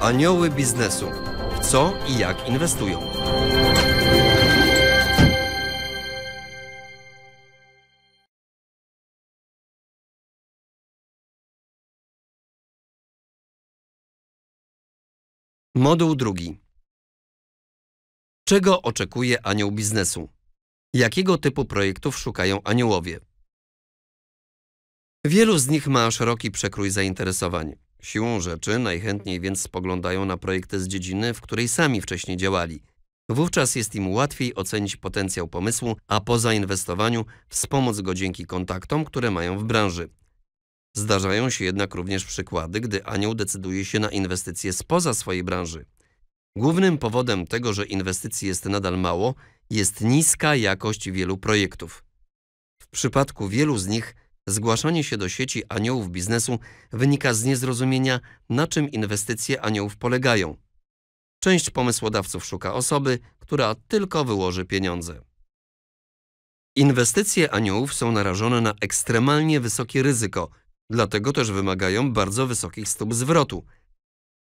Anioły biznesu. W co i jak inwestują? Moduł drugi. Czego oczekuje anioł biznesu? Jakiego typu projektów szukają aniołowie? Wielu z nich ma szeroki przekrój zainteresowań. Siłą rzeczy najchętniej więc spoglądają na projekty z dziedziny, w której sami wcześniej działali. Wówczas jest im łatwiej ocenić potencjał pomysłu, a po zainwestowaniu wspomóc go dzięki kontaktom, które mają w branży. Zdarzają się jednak również przykłady, gdy anioł decyduje się na inwestycje spoza swojej branży. Głównym powodem tego, że inwestycji jest nadal mało, jest niska jakość wielu projektów. W przypadku wielu z nich zgłaszanie się do sieci aniołów biznesu wynika z niezrozumienia, na czym inwestycje aniołów polegają. Część pomysłodawców szuka osoby, która tylko wyłoży pieniądze. Inwestycje aniołów są narażone na ekstremalnie wysokie ryzyko, dlatego też wymagają bardzo wysokich stóp zwrotu.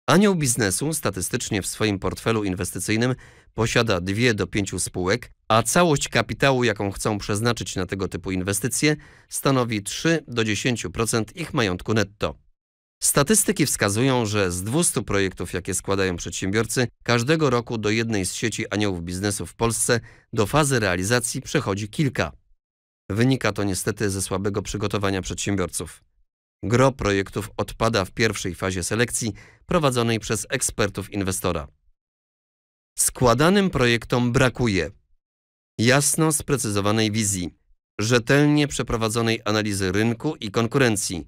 Anioł biznesu statystycznie w swoim portfelu inwestycyjnym posiada 2 do 5 spółek, a całość kapitału, jaką chcą przeznaczyć na tego typu inwestycje, stanowi 3 do 10% ich majątku netto. Statystyki wskazują, że z 200 projektów, jakie składają przedsiębiorcy, każdego roku do jednej z sieci aniołów biznesu w Polsce do fazy realizacji przechodzi kilka. Wynika to niestety ze słabego przygotowania przedsiębiorców. Gro projektów odpada w pierwszej fazie selekcji prowadzonej przez ekspertów inwestora. Składanym projektom brakuje jasno sprecyzowanej wizji, rzetelnie przeprowadzonej analizy rynku i konkurencji,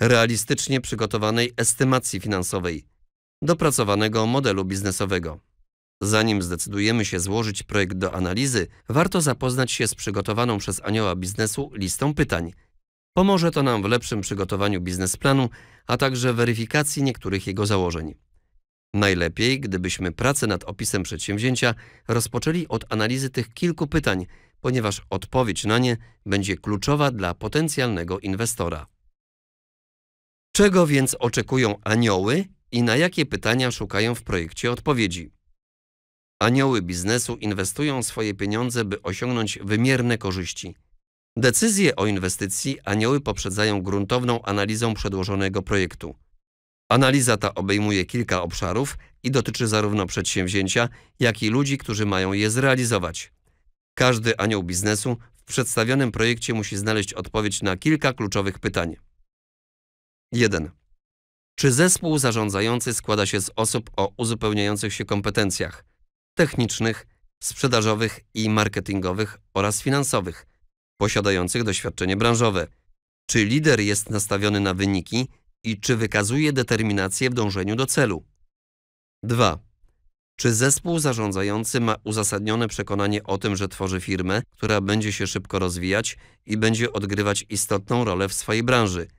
realistycznie przygotowanej estymacji finansowej, dopracowanego modelu biznesowego. Zanim zdecydujemy się złożyć projekt do analizy, warto zapoznać się z przygotowaną przez anioła biznesu listą pytań. Pomoże to nam w lepszym przygotowaniu biznesplanu, a także weryfikacji niektórych jego założeń. Najlepiej, gdybyśmy pracę nad opisem przedsięwzięcia rozpoczęli od analizy tych kilku pytań, ponieważ odpowiedź na nie będzie kluczowa dla potencjalnego inwestora. Czego więc oczekują anioły i na jakie pytania szukają w projekcie odpowiedzi? Anioły biznesu inwestują swoje pieniądze, by osiągnąć wymierne korzyści. Decyzje o inwestycji anioły poprzedzają gruntowną analizą przedłożonego projektu. Analiza ta obejmuje kilka obszarów i dotyczy zarówno przedsięwzięcia, jak i ludzi, którzy mają je zrealizować. Każdy anioł biznesu w przedstawionym projekcie musi znaleźć odpowiedź na kilka kluczowych pytań. 1. Czy zespół zarządzający składa się z osób o uzupełniających się kompetencjach technicznych, sprzedażowych i marketingowych oraz finansowych, posiadających doświadczenie branżowe? Czy lider jest nastawiony na wyniki i czy wykazuje determinację w dążeniu do celu? 2. Czy zespół zarządzający ma uzasadnione przekonanie o tym, że tworzy firmę, która będzie się szybko rozwijać i będzie odgrywać istotną rolę w swojej branży –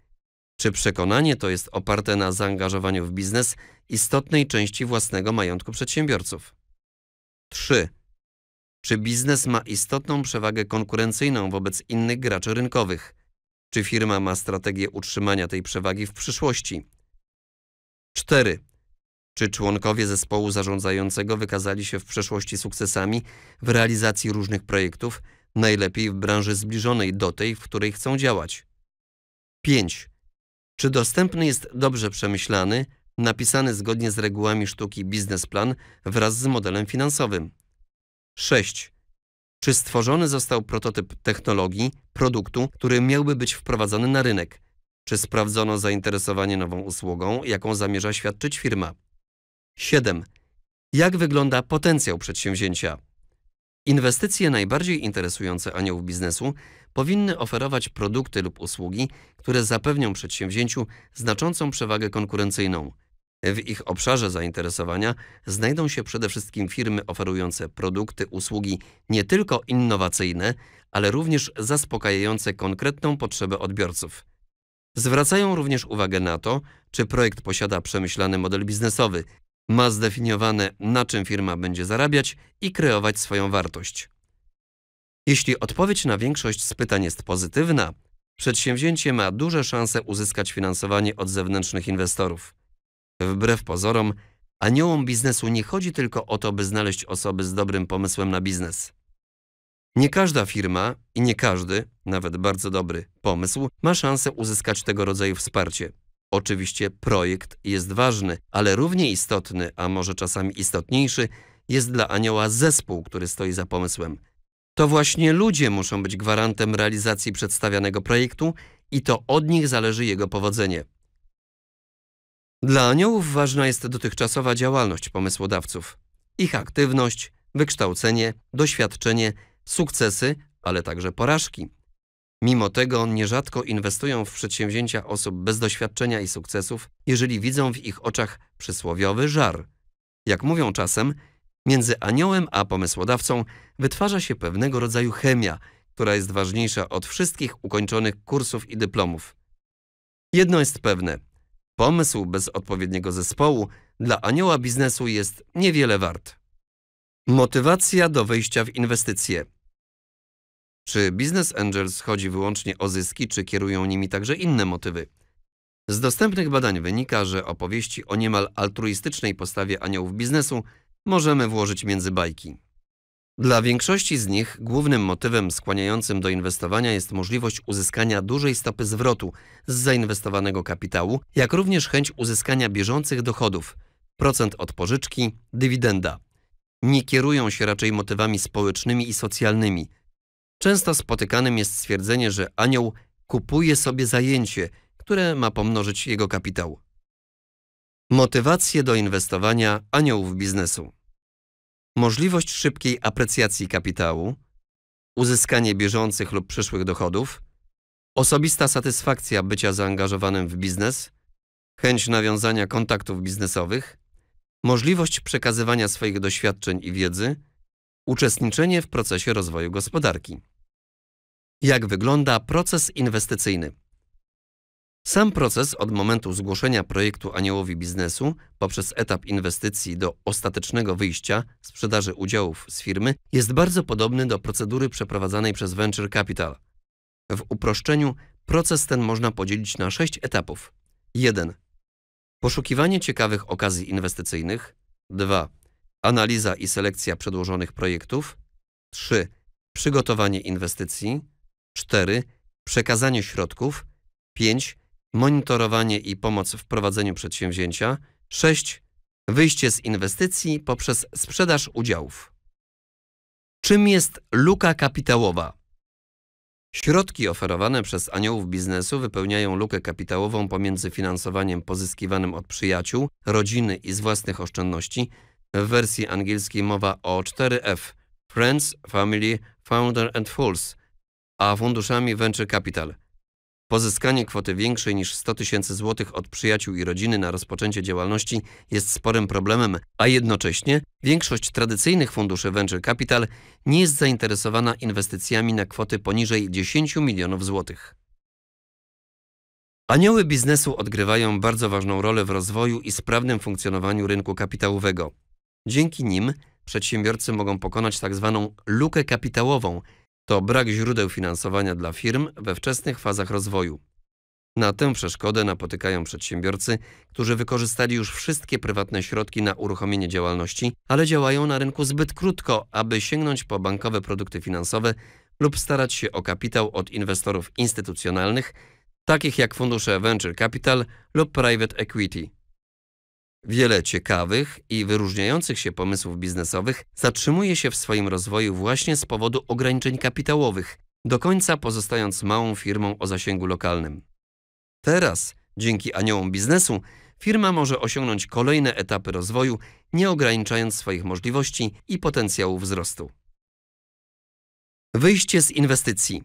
czy przekonanie to jest oparte na zaangażowaniu w biznes istotnej części własnego majątku przedsiębiorców? 3. Czy biznes ma istotną przewagę konkurencyjną wobec innych graczy rynkowych? Czy firma ma strategię utrzymania tej przewagi w przyszłości? 4. Czy członkowie zespołu zarządzającego wykazali się w przeszłości sukcesami w realizacji różnych projektów, najlepiej w branży zbliżonej do tej, w której chcą działać? 5. Czy dostępny jest dobrze przemyślany, napisany zgodnie z regułami sztuki biznesplan wraz z modelem finansowym? 6. Czy stworzony został prototyp technologii, produktu, który miałby być wprowadzony na rynek? Czy sprawdzono zainteresowanie nową usługą, jaką zamierza świadczyć firma? 7. Jak wygląda potencjał przedsięwzięcia? Inwestycje najbardziej interesujące aniołów biznesu powinny oferować produkty lub usługi, które zapewnią przedsięwzięciu znaczącą przewagę konkurencyjną. W ich obszarze zainteresowania znajdą się przede wszystkim firmy oferujące produkty, usługi nie tylko innowacyjne, ale również zaspokajające konkretną potrzebę odbiorców. Zwracają również uwagę na to, czy projekt posiada przemyślany model biznesowy, ma zdefiniowane, na czym firma będzie zarabiać i kreować swoją wartość. Jeśli odpowiedź na większość z pytań jest pozytywna, przedsięwzięcie ma duże szanse uzyskać finansowanie od zewnętrznych inwestorów. Wbrew pozorom, Aniołom biznesu nie chodzi tylko o to, by znaleźć osoby z dobrym pomysłem na biznes. Nie każda firma i nie każdy, nawet bardzo dobry pomysł, ma szansę uzyskać tego rodzaju wsparcie. Oczywiście projekt jest ważny, ale równie istotny, a może czasami istotniejszy, jest dla anioła zespół, który stoi za pomysłem. To właśnie ludzie muszą być gwarantem realizacji przedstawianego projektu i to od nich zależy jego powodzenie. Dla aniołów ważna jest dotychczasowa działalność pomysłodawców. Ich aktywność, wykształcenie, doświadczenie, sukcesy, ale także porażki. Mimo tego nierzadko inwestują w przedsięwzięcia osób bez doświadczenia i sukcesów, jeżeli widzą w ich oczach przysłowiowy żar. Jak mówią czasem, między aniołem a pomysłodawcą wytwarza się pewnego rodzaju chemia, która jest ważniejsza od wszystkich ukończonych kursów i dyplomów. Jedno jest pewne – Pomysł bez odpowiedniego zespołu dla anioła biznesu jest niewiele wart. Motywacja do wejścia w inwestycje. Czy Business Angels chodzi wyłącznie o zyski, czy kierują nimi także inne motywy? Z dostępnych badań wynika, że opowieści o niemal altruistycznej postawie aniołów biznesu możemy włożyć między bajki. Dla większości z nich głównym motywem skłaniającym do inwestowania jest możliwość uzyskania dużej stopy zwrotu z zainwestowanego kapitału, jak również chęć uzyskania bieżących dochodów, procent od pożyczki, dywidenda. Nie kierują się raczej motywami społecznymi i socjalnymi. Często spotykanym jest stwierdzenie, że anioł kupuje sobie zajęcie, które ma pomnożyć jego kapitał. Motywacje do inwestowania aniołów biznesu możliwość szybkiej aprecjacji kapitału, uzyskanie bieżących lub przyszłych dochodów, osobista satysfakcja bycia zaangażowanym w biznes, chęć nawiązania kontaktów biznesowych, możliwość przekazywania swoich doświadczeń i wiedzy, uczestniczenie w procesie rozwoju gospodarki. Jak wygląda proces inwestycyjny? Sam proces od momentu zgłoszenia projektu aniołowi biznesu poprzez etap inwestycji do ostatecznego wyjścia, sprzedaży udziałów z firmy jest bardzo podobny do procedury przeprowadzanej przez Venture Capital. W uproszczeniu proces ten można podzielić na sześć etapów. 1. Poszukiwanie ciekawych okazji inwestycyjnych. 2. Analiza i selekcja przedłożonych projektów. 3. Przygotowanie inwestycji. 4. Przekazanie środków. 5 monitorowanie i pomoc w prowadzeniu przedsięwzięcia. 6. Wyjście z inwestycji poprzez sprzedaż udziałów. Czym jest luka kapitałowa? Środki oferowane przez aniołów biznesu wypełniają lukę kapitałową pomiędzy finansowaniem pozyskiwanym od przyjaciół, rodziny i z własnych oszczędności. W wersji angielskiej mowa o 4F – Friends, Family, Founder and Fools, a funduszami Venture Capital – Pozyskanie kwoty większej niż 100 tysięcy złotych od przyjaciół i rodziny na rozpoczęcie działalności jest sporym problemem, a jednocześnie większość tradycyjnych funduszy Venture Capital nie jest zainteresowana inwestycjami na kwoty poniżej 10 milionów złotych. Anioły biznesu odgrywają bardzo ważną rolę w rozwoju i sprawnym funkcjonowaniu rynku kapitałowego. Dzięki nim przedsiębiorcy mogą pokonać tzw. Tak lukę kapitałową, to brak źródeł finansowania dla firm we wczesnych fazach rozwoju. Na tę przeszkodę napotykają przedsiębiorcy, którzy wykorzystali już wszystkie prywatne środki na uruchomienie działalności, ale działają na rynku zbyt krótko, aby sięgnąć po bankowe produkty finansowe lub starać się o kapitał od inwestorów instytucjonalnych, takich jak fundusze Venture Capital lub Private Equity. Wiele ciekawych i wyróżniających się pomysłów biznesowych zatrzymuje się w swoim rozwoju właśnie z powodu ograniczeń kapitałowych, do końca pozostając małą firmą o zasięgu lokalnym. Teraz, dzięki aniołom biznesu, firma może osiągnąć kolejne etapy rozwoju, nie ograniczając swoich możliwości i potencjału wzrostu. Wyjście z inwestycji.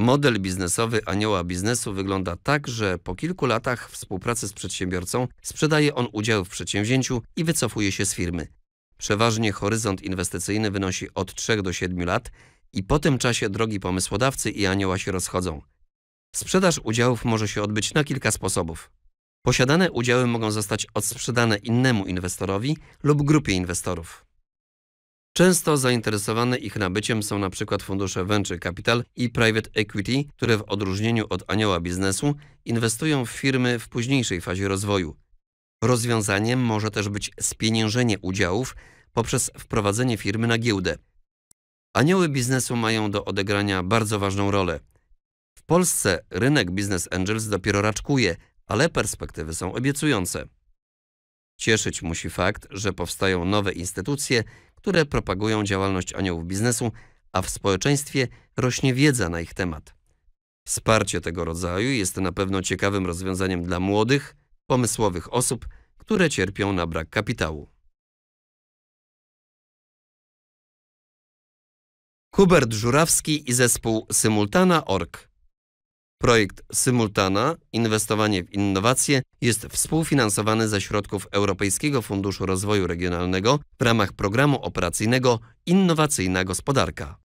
Model biznesowy anioła biznesu wygląda tak, że po kilku latach współpracy z przedsiębiorcą sprzedaje on udział w przedsięwzięciu i wycofuje się z firmy. Przeważnie horyzont inwestycyjny wynosi od 3 do 7 lat i po tym czasie drogi pomysłodawcy i anioła się rozchodzą. Sprzedaż udziałów może się odbyć na kilka sposobów. Posiadane udziały mogą zostać odsprzedane innemu inwestorowi lub grupie inwestorów. Często zainteresowane ich nabyciem są np. fundusze Venture Capital i Private Equity, które w odróżnieniu od anioła biznesu inwestują w firmy w późniejszej fazie rozwoju. Rozwiązaniem może też być spieniężenie udziałów poprzez wprowadzenie firmy na giełdę. Anioły biznesu mają do odegrania bardzo ważną rolę. W Polsce rynek Business Angels dopiero raczkuje, ale perspektywy są obiecujące. Cieszyć musi fakt, że powstają nowe instytucje, które propagują działalność aniołów biznesu, a w społeczeństwie rośnie wiedza na ich temat. Wsparcie tego rodzaju jest na pewno ciekawym rozwiązaniem dla młodych, pomysłowych osób, które cierpią na brak kapitału. Hubert Żurawski i zespół Symultana.org Projekt Symultana Inwestowanie w innowacje jest współfinansowany ze środków Europejskiego Funduszu Rozwoju Regionalnego w ramach programu operacyjnego Innowacyjna Gospodarka.